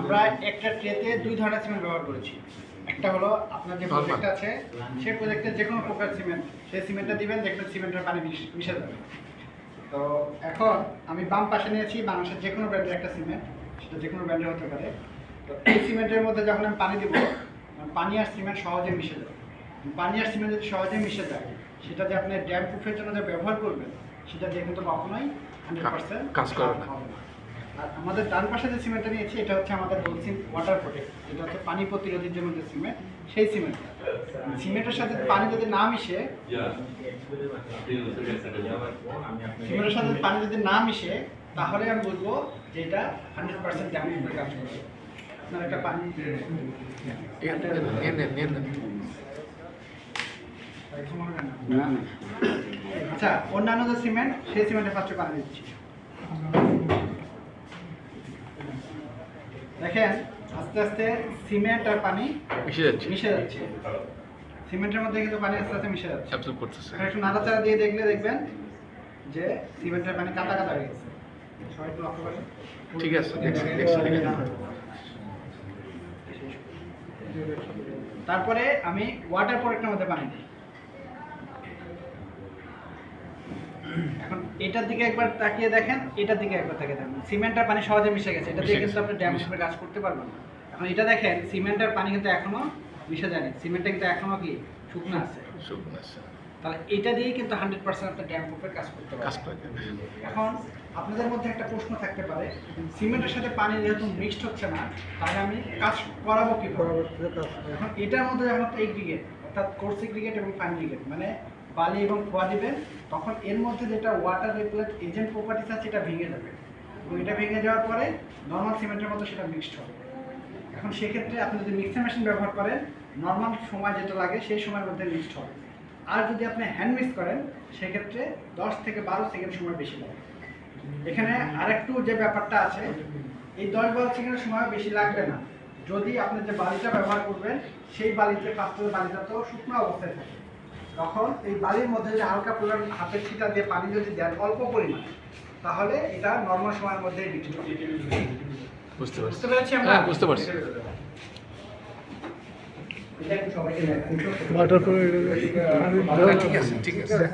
আমরা একটা ট্রেতে দুই ধরনের সিমেন্ট ব্যবহার করেছি। একটা হলো আপনার যে প্রজেক্ট আছে সেই প্রজেক্টের যে কোনো প্রকার সিমেন্ট সেই সিমেন্টটা দিবেন দেখবেন সিমেন্টের পানি মিশে যাবে। তো এখন আমি বাম পাশে নিয়েছি বাংলাদেশের যে কোনো ব্র্যান্ডের একটা সিমেন্ট সেটা যে কোনো ব্র্যান্ডের হতে পারে। তো এই সিমেন্টের মধ্যে যখন আমি পানি দেবো পানি আর সিমেন্ট সহজে মিশে যাবে। পানি আর সিমেন্ট যদি সহজে মিশে যায় সেটা যে আপনি ড্যাম প্রুফের জন্য যে ব্যবহার করবেন সেটা দিয়ে কিন্তু কখনোই হান্ড্রেড পার্সেন্ট কাজ করবে না। আর আমাদের ডান পাশে যে সিমেন্টটা নিয়েছি এটা হচ্ছে আমাদের বলছিন ওয়াটার প্রোটেক্ট এটা হচ্ছে পানি প্রতিরোধের জন্য যে সিমেন্ট সেই সিমেন্ট। সিমেন্টের সাথে পানি যদি না মিশে সিমেন্টের সাথে পানি যদি না মিশে তাহলে আমি বলব যে এটা হান্ড্রেড পার্সেন্ট ড্যামেজ করে কাজ করবে। আপনার একটা পানি আচ্ছা অন্যান্য যে সিমেন্ট সেই সিমেন্টের পাত্রে পানি দিচ্ছি। দেখেন আস্তে আস্তে সিমেন্ট আর পানি মিশে যাচ্ছে। মিশে যাচ্ছে। সিমেন্টের মধ্যে কিন্তু পানি আস্তে আস্তে মিশে যাচ্ছে। অ্যাবজর্ব করতেছে। একটু নাড়াচাড়া দিয়ে দেখলে দেখবেন যে সিমেন্টের পানি কাদা কাদা হয়ে গেছে। সবাই একটু লক্ষ্য করেন। ঠিক আছে তারপরে আমি ওয়াটার প্রোডাক্টের মধ্যে পানি দিই। এখন এটার দিকে একবার তাকিয়ে দেখেন এটার দিকে একবার তাকিয়ে দেখেন। সিমেন্টের পানি সহজে মিশে গেছে এটা দিয়ে কিন্তু আপনি ড্যাম হিসেবে কাজ করতে পারবেন না। এখন এটা দেখেন সিমেন্টের পানি কিন্তু এখনও মিশে যায়নি। সিমেন্টটা কিন্তু এখনও কি শুকনো আছে। শুকনো আছে। তাহলে এটা দিয়ে কিন্তু হান্ড্রেড পার্সেন্ট আপনার ড্যাম প্রুফের কাজ করতে পারবেন। এখন আপনাদের মধ্যে একটা প্রশ্ন থাকতে পারে সিমেন্টের সাথে পানি যেহেতু মিক্সড হচ্ছে না তাহলে আমি কাজ করাবো কি এখন এটার মধ্যে যখন এগ্রিগেট অর্থাৎ কোর্স এগ্রিগেট এবং ফাইন এগ্রিগেট মানে বালি এবং খোয়া দিবেন তখন এর মধ্যে যেটা ওয়াটার রেগুলেট এজেন্ট প্রপার্টিস আছে এটা ভেঙে যাবে। এবং এটা ভেঙে যাওয়ার পরে নর্মাল সিমেন্টের মতো সেটা মিক্সড হবে। এখন সেক্ষেত্রে আপনি যদি মিক্সার মেশিন ব্যবহার করেন নর্মাল সময় যেটা লাগে, সেই সময়ের মধ্যে মিক্সড হবে। আর যদি আপনি হ্যান্ড মিক্স করেন, সেক্ষেত্রে দশ থেকে বারো সেকেন্ড সময় বেশি লাগে। এখানে আরেকটু যে ব্যাপারটা আছে, এই দশ বারো সেকেন্ডের সময় বেশি লাগবে না। যদি আপনি যে বালিটা ব্যবহার করবেন, সেই বালিতে ফার্স্টের বালিটা তো শুকনো অবস্থায় থাকে। তখন এই বালির মধ্যে যে হালকা পরিমাণ হাতের ছিটা দিয়ে পানি যদি দেন অল্প পরিমাণ তাহলে এটা নর্মাল সময়ের মধ্যে বুঝতে পারছি। বুঝতে পেরেছি আমরা। হ্যাঁ বুঝতে পারছি। হ্যাঁ, ঠিক আছে। ঠিক আছে।